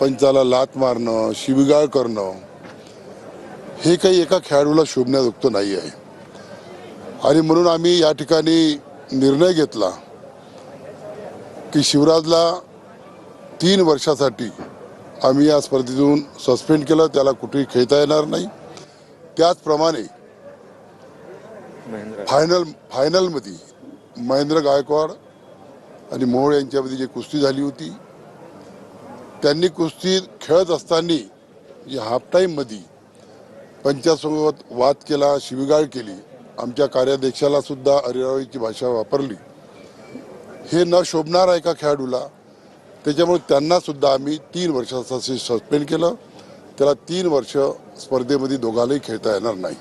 पंचाला लात मारणं शिविगाळ करणं हे काही एका खेळाडूला शोभण्याजोगतं नाही आहे. आणि म्हणून आम्ही या ठिकाणी निर्णय घेतला की शिवराजला तीन वर्षासाठी आम्ही या स्पर्धेतून सस्पेंड केलं त्याला कुठेही खेळता येणार नाही. त्याचप्रमाणे फायनल फायनलमध्ये महेंद्र गायकवाड आणि मोहोळ यांच्यामध्ये जी कुस्ती झाली होती त्यांनी कुस्ती खेळत असताना या हाफ टाईममध्ये पंचासोबत वाद केला शिवीगाळ केली. आमच्या कार्याध्यक्षाला सुद्धा अरेरावीची भाषा वापरली. हे न शोभणार आहे का खेळाडूला? त्याच्यामुळे त्यांना सुद्धा आम्ही तीन वर्षासाठी सस्पेंड केलं. त्याला तीन वर्ष स्पर्धेमध्ये दोघांनाही खेळता येणार नाही.